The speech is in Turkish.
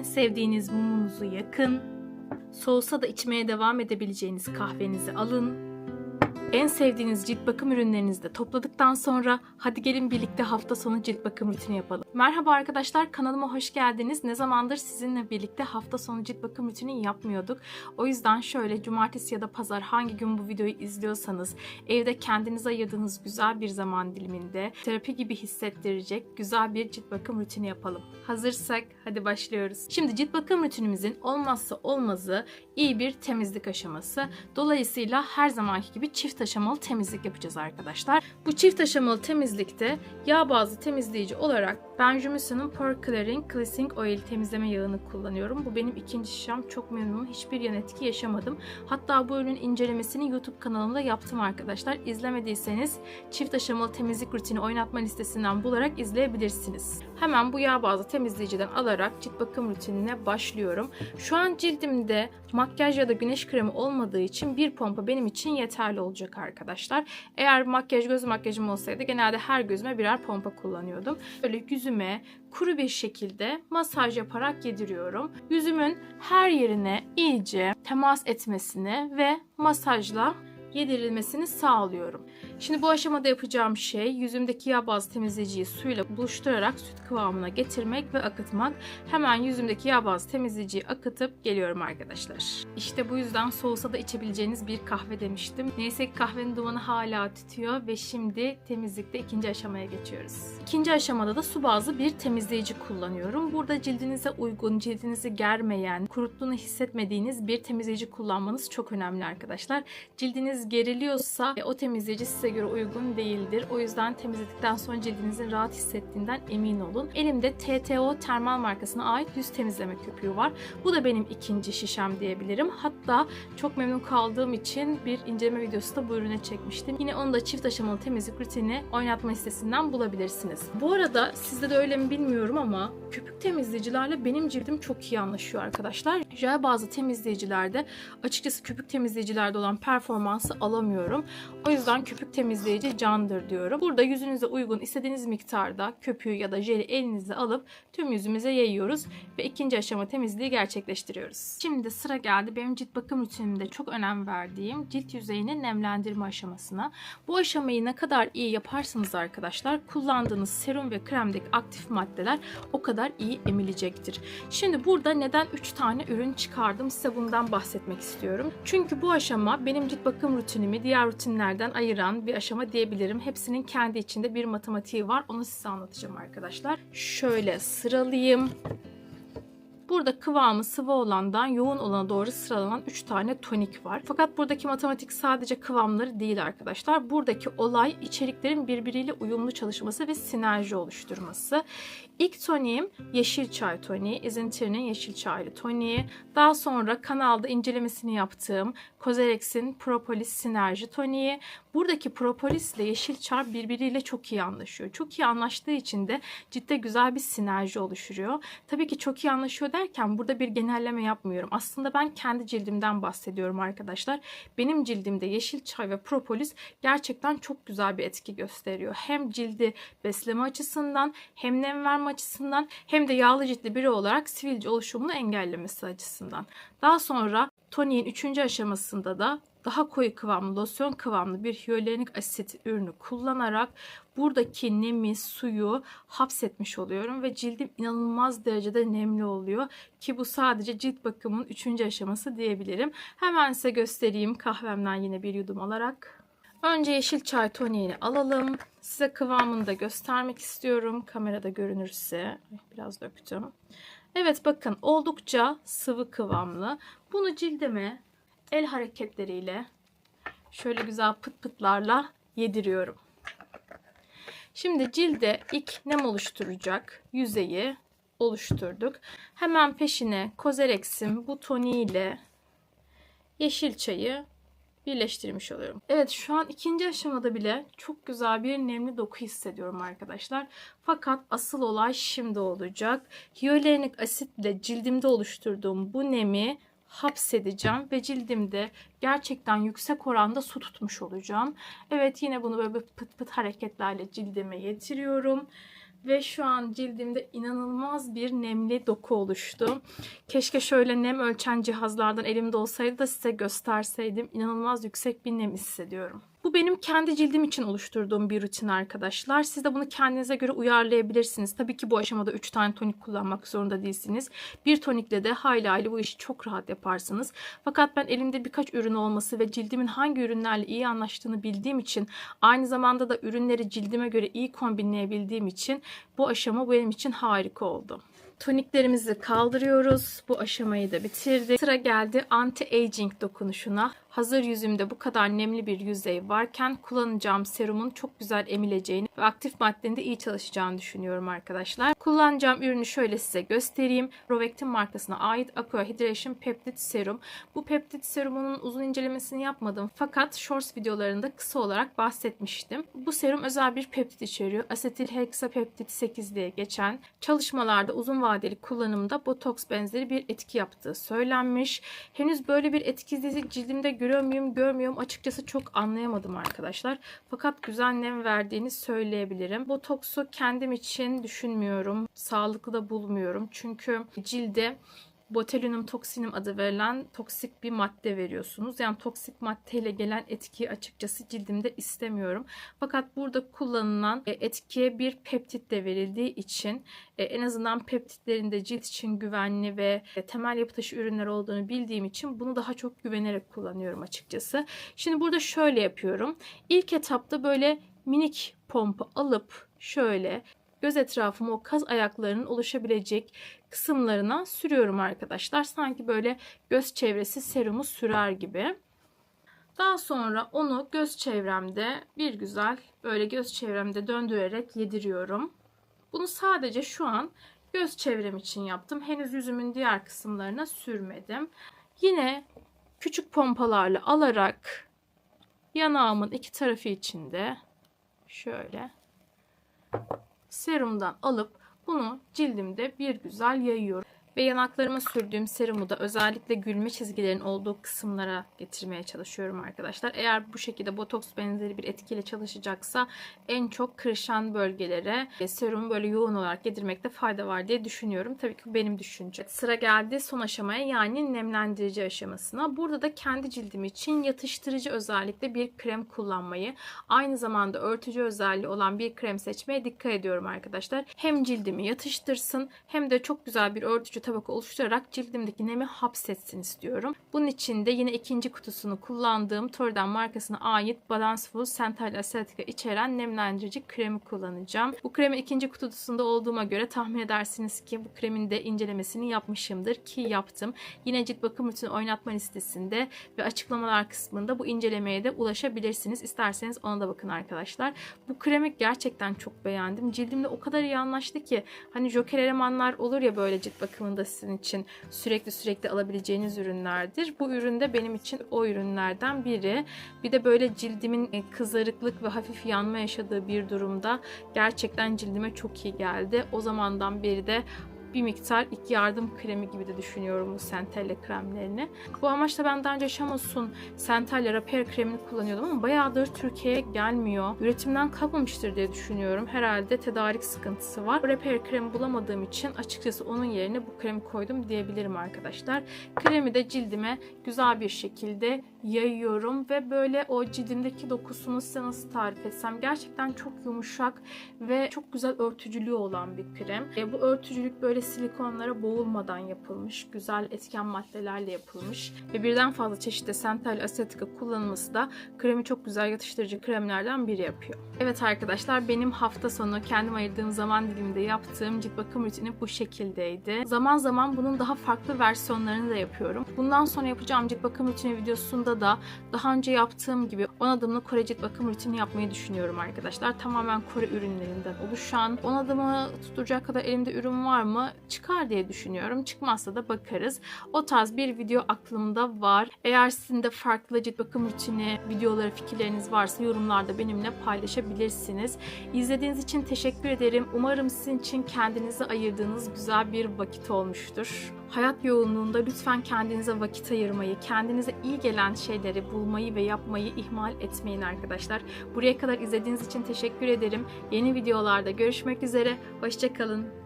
En sevdiğiniz mumunuzu yakın. Soğusa da içmeye devam edebileceğiniz kahvenizi alın. En sevdiğiniz cilt bakım ürünlerinizi de topladıktan sonra hadi gelin birlikte hafta sonu cilt bakım rutini yapalım. Merhaba arkadaşlar kanalıma hoş geldiniz. Ne zamandır sizinle birlikte hafta sonu cilt bakım rutini yapmıyorduk. O yüzden şöyle cumartesi ya da pazar hangi gün bu videoyu izliyorsanız evde kendinize ayırdığınız güzel bir zaman diliminde terapi gibi hissettirecek güzel bir cilt bakım rutini yapalım. Hazırsak hadi başlıyoruz. Şimdi cilt bakım rutinimizin olmazsa olmazı iyi bir temizlik aşaması. Dolayısıyla her zamanki gibi çift aşamalı temizlik yapacağız arkadaşlar. Bu çift aşamalı temizlikte yağ bazlı temizleyici olarak ben Jumisa'nın Pore Clearing Cleansing Oil temizleme yağını kullanıyorum. Bu benim ikinci şişem. Çok memnunum. Hiçbir yan etki yaşamadım. Hatta bu ürünün incelemesini YouTube kanalımda yaptım arkadaşlar. İzlemediyseniz çift aşamalı temizlik rutini oynatma listesinden bularak izleyebilirsiniz. Hemen bu yağ bazlı temizleyiciden alarak cilt bakım rutinine başlıyorum. Şu an cildimde makyaj ya da güneş kremi olmadığı için bir pompa benim için yeterli olacak arkadaşlar. Eğer makyaj göz makyajım olsaydı genelde her gözüme birer pompa kullanıyordum. Böyle yüzüme kuru bir şekilde masaj yaparak yediriyorum. Yüzümün her yerine iyice temas etmesini ve masajla yedirilmesini sağlıyorum. Şimdi bu aşamada yapacağım şey yüzümdeki yağ bazlı temizleyiciyi suyla buluşturarak süt kıvamına getirmek ve akıtmak. Hemen yüzümdeki yağ bazlı temizleyiciyi akıtıp geliyorum arkadaşlar. İşte bu yüzden soğusa da içebileceğiniz bir kahve demiştim. Neyse ki kahvenin dumanı hala tütüyor ve şimdi temizlikte ikinci aşamaya geçiyoruz. İkinci aşamada da su bazlı bir temizleyici kullanıyorum. Burada cildinize uygun, cildinizi germeyen, kuruttuğunu hissetmediğiniz bir temizleyici kullanmanız çok önemli arkadaşlar. Cildiniz geriliyorsa e, o temizleyici size göre uygun değildir. O yüzden temizledikten sonra cildinizin rahat hissettiğinden emin olun. Elimde TTO Termal markasına ait yüz temizleme köpüğü var. Bu da benim ikinci şişem diyebilirim. Hatta çok memnun kaldığım için bir inceleme videosu da bu ürüne çekmiştim. Yine onu da çift aşamalı temizlik rutini oynatma listesinden bulabilirsiniz. Bu arada sizde de öyle mi bilmiyorum ama köpük temizleyicilerle benim cildim çok iyi anlaşıyor arkadaşlar. Jel bazlı temizleyicilerde açıkçası köpük temizleyicilerde olan performansı alamıyorum. O yüzden köpük temizleyici candır diyorum. Burada yüzünüze uygun istediğiniz miktarda köpüğü ya da jeli elinize alıp tüm yüzümüze yayıyoruz ve ikinci aşama temizliği gerçekleştiriyoruz. Şimdi sıra geldi benim cilt bakım rutinimde çok önem verdiğim cilt yüzeyini nemlendirme aşamasına. Bu aşamayı ne kadar iyi yaparsanız arkadaşlar kullandığınız serum ve kremdeki aktif maddeler o kadar iyi emilecektir. Şimdi burada neden 3 tane ürün çıkardım size bundan bahsetmek istiyorum. Çünkü bu aşama benim cilt bakım rutinimi diğer rutinlerden ayıran bir aşama diyebilirim. Hepsinin kendi içinde bir matematiği var. Onu size anlatacağım arkadaşlar. Şöyle sıralayayım. Burada kıvamı sıvı olandan yoğun olana doğru sıralanan 3 tane tonik var. Fakat buradaki matematik sadece kıvamları değil arkadaşlar. Buradaki olay içeriklerin birbiriyle uyumlu çalışması ve sinerji oluşturması. İlk toniğim yeşil çay toniği, Isentir'in yeşil çaylı toniği. Daha sonra kanalda incelemesini yaptığım Kozerex'in propolis sinerji toniği. Buradaki propolis ile yeşil çay birbiriyle çok iyi anlaşıyor. Çok iyi anlaştığı için de cidde güzel bir sinerji oluşturuyor. Tabii ki çok iyi anlaşıyor derken burada bir genelleme yapmıyorum. Aslında ben kendi cildimden bahsediyorum arkadaşlar. Benim cildimde yeşil çay ve propolis gerçekten çok güzel bir etki gösteriyor. Hem cildi besleme açısından hem nem verme açısından hem de yağlı ciltli biri olarak sivilce oluşumunu engellemesi açısından. Daha sonra toniğin 3. aşamasında da daha koyu kıvamlı, losyon kıvamlı bir hyaluronik asit ürünü kullanarak buradaki nemi, suyu hapsetmiş oluyorum ve cildim inanılmaz derecede nemli oluyor ki bu sadece cilt bakımının 3. aşaması diyebilirim. Hemen size göstereyim kahvemden yine bir yudum alarak. Önce yeşil çay toniğini alalım. Size kıvamını da göstermek istiyorum. Kamerada görünürse. Biraz döktüm. Evet bakın oldukça sıvı kıvamlı. Bunu cildime el hareketleriyle şöyle güzel pıt pıtlarla yediriyorum. Şimdi cilde ilk nem oluşturacak yüzeyi oluşturduk. Hemen peşine Kozerex'in bu toniğiyle yeşil çayı birleştirmiş oluyorum. Evet şu an ikinci aşamada bile çok güzel bir nemli doku hissediyorum arkadaşlar. Fakat asıl olay şimdi olacak. Hyaluronik asitle cildimde oluşturduğum bu nemi hapsedeceğim ve cildimde gerçekten yüksek oranda su tutmuş olacağım. Evet yine bunu böyle pıt pıt hareketlerle cildime yetiriyorum. Ve şu an cildimde inanılmaz bir nemli doku oluştu. Keşke şöyle nem ölçen cihazlardan elimde olsaydı da size gösterseydim. İnanılmaz yüksek bir nem hissediyorum. Bu benim kendi cildim için oluşturduğum bir rutin arkadaşlar. Siz de bunu kendinize göre uyarlayabilirsiniz. Tabii ki bu aşamada 3 tane tonik kullanmak zorunda değilsiniz. Bir tonikle de hayli hayli bu işi çok rahat yaparsınız. Fakat ben elimde birkaç ürün olması ve cildimin hangi ürünlerle iyi anlaştığını bildiğim için aynı zamanda da ürünleri cildime göre iyi kombinleyebildiğim için bu aşama benim için harika oldu. Toniklerimizi kaldırıyoruz. Bu aşamayı da bitirdik. Sıra geldi anti-aging dokunuşuna. Hazır yüzümde bu kadar nemli bir yüzey varken kullanacağım serumun çok güzel emileceğini ve aktif maddenin de iyi çalışacağını düşünüyorum arkadaşlar. Kullanacağım ürünü şöyle size göstereyim. Rovectin markasına ait Aqua Hydration Peptide Serum. Bu peptid serumunun uzun incelemesini yapmadım fakat shorts videolarında kısa olarak bahsetmiştim. Bu serum özel bir peptit içeriyor. Asetil hexapeptit 8 diye geçen çalışmalarda uzun vadeli kullanımda botoks benzeri bir etki yaptığı söylenmiş. Henüz böyle bir etkisizlik cildimde görüyor muyum görmüyorum açıkçası çok anlayamadım arkadaşlar. Fakat güzel nem verdiğini söyleyebilirim. Botoksu kendim için düşünmüyorum. Sağlıklı da bulmuyorum. Çünkü cilde botulinum toksinum adı verilen toksik bir madde veriyorsunuz. Yani toksik maddeyle gelen etkiyi açıkçası cildimde istemiyorum. Fakat burada kullanılan e, etkiye bir peptit de verildiği için e, en azından peptitlerin de cilt için güvenli ve e, temel yapı taşı ürünler olduğunu bildiğim için bunu daha çok güvenerek kullanıyorum açıkçası. Şimdi burada şöyle yapıyorum. İlk etapta böyle minik pompa alıp şöyle göz etrafıma o kaz ayaklarının oluşabilecek kısımlarına sürüyorum arkadaşlar. Sanki böyle göz çevresi serumu sürer gibi. Daha sonra onu göz çevremde bir güzel böyle göz çevremde döndürerek yediriyorum. Bunu sadece şu an göz çevrem için yaptım. Henüz yüzümün diğer kısımlarına sürmedim. Yine küçük pompalarla alarak yanağımın iki tarafı içinde şöyle serumdan alıp bunu cildimde bir güzel yayıyorum. Ve yanaklarıma sürdüğüm serumu da özellikle gülme çizgilerin olduğu kısımlara getirmeye çalışıyorum arkadaşlar. Eğer bu şekilde botoks benzeri bir etkiyle çalışacaksa en çok kırışan bölgelere serumu böyle yoğun olarak yedirmekte fayda var diye düşünüyorum. Tabii ki benim düşünce. Sıra geldi son aşamaya yani nemlendirici aşamasına. Burada da kendi cildim için yatıştırıcı özellikle bir krem kullanmayı, aynı zamanda örtücü özelliği olan bir krem seçmeye dikkat ediyorum arkadaşlar. Hem cildimi yatıştırsın hem de çok güzel bir örtücü tabaka oluşturarak cildimdeki nemi hapsetsin istiyorum. Bunun için de yine ikinci kutusunu kullandığım Tordan markasına ait Balance Full Central Acetica içeren nemlendirici kremi kullanacağım. Bu kremin ikinci kutusunda olduğuma göre tahmin edersiniz ki bu kremin de incelemesini yapmışımdır ki yaptım. Yine cilt bakım rutini oynatma listesinde ve açıklamalar kısmında bu incelemeye de ulaşabilirsiniz. İsterseniz ona da bakın arkadaşlar. Bu kremi gerçekten çok beğendim. Cildimde o kadar iyi anlaştı ki hani joker elemanlar olur ya böyle cilt bakımında da sizin için sürekli sürekli alabileceğiniz ürünlerdir. Bu ürün de benim için o ürünlerden biri. Bir de böyle cildimin e, kızarıklık ve hafif yanma yaşadığı bir durumda gerçekten cildime çok iyi geldi. O zamandan beri de bir miktar ilk yardım kremi gibi de düşünüyorum bu Centella kremlerini. Bu amaçla ben daha önce Chamos'un Centella Repair kremini kullanıyordum ama bayağıdır Türkiye'ye gelmiyor. Üretimden kalmamıştır diye düşünüyorum. Herhalde tedarik sıkıntısı var. Repair kremi bulamadığım için açıkçası onun yerine bu kremi koydum diyebilirim arkadaşlar. Kremi de cildime güzel bir şekilde yayıyorum ve böyle o cildimdeki dokusunu size nasıl tarif etsem gerçekten çok yumuşak ve çok güzel örtücülüğü olan bir krem. E, bu örtücülük böyle silikonlara boğulmadan yapılmış, güzel etken maddelerle yapılmış ve birden fazla çeşitli sental asetika kullanılması da kremi çok güzel yatıştırıcı kremlerden biri yapıyor. Evet arkadaşlar benim hafta sonu kendim ayırdığım zaman diliminde yaptığım cilt bakım rutini bu şekildeydi. Zaman zaman bunun daha farklı versiyonlarını da yapıyorum. Bundan sonra yapacağım cilt bakım rutini videosunda da daha önce yaptığım gibi 10 adımlı Kore cilt bakım rutini yapmayı düşünüyorum arkadaşlar. Tamamen Kore ürünlerinden oluşan 10 adımı tutturacak kadar elimde ürün var mı? Çıkar diye düşünüyorum. Çıkmazsa da bakarız. O tarz bir video aklımda var. Eğer sizin de farklı cilt bakım rutini, videoları, fikirleriniz varsa yorumlarda benimle paylaşabilirsiniz. İzlediğiniz için teşekkür ederim. Umarım sizin için kendinize ayırdığınız güzel bir vakit olmuştur. Hayat yoğunluğunda lütfen kendinize vakit ayırmayı, kendinize iyi gelen şeyleri bulmayı ve yapmayı ihmal etmeyin arkadaşlar. Buraya kadar izlediğiniz için teşekkür ederim. Yeni videolarda görüşmek üzere. Hoşçakalın.